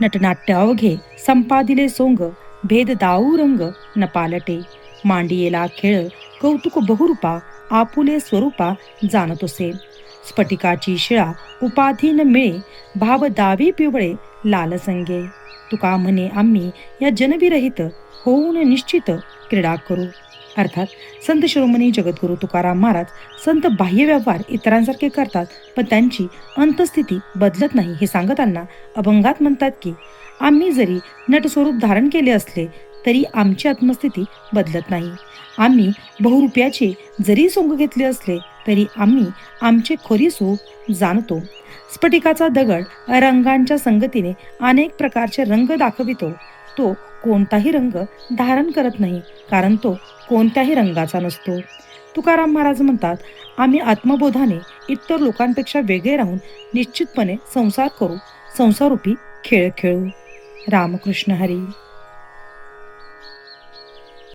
नटनाट्य अवघे संपादिले सोंग भेद दाऊ रंग न पालटे. मांडियेला खेळ कौतुक बहुरूपा आपुले स्वरूपा जाणतोसे. स्फटिकाची शिळा उपाधी न मिळे भाव दावी पिवळे लाल संगे तुका म्हणे आम्ही या जनविरहित होऊन निश्चित क्रीडा करू. अर्थात संत शिरोमणी जगद्गुरु तुकाराम महाराज संत बाह्य व्यवहार इतरांसारखे करतात पण त्यांची अंतस्थिती बदलत नाही हे सांगताना अभंगात म्हणतात की आम्ही जरी नटस्वरूप धारण केले असले तरी आमची आत्मस्थिती बदलत नाही. आम्ही बहुरुपयाचे जरी सोंग घेतले असले तरी आम्ही आमचे खोरी स्वरूप जाणतो. स्फटिकाचा दगड रंगांच्या संगतीने अनेक प्रकारचे रंग दाखवितो. तो कोणताही रंग धारण करत नाही कारण तो कोणत्याही रंगाचा नसतो. तुकाराम महाराज म्हणतात आम्ही आत्मबोधाने इतर लोकांपेक्षा वेगळे राहून निश्चितपणे संसार करू संसारूपी खेळ खेळू. रामकृष्ण हरी.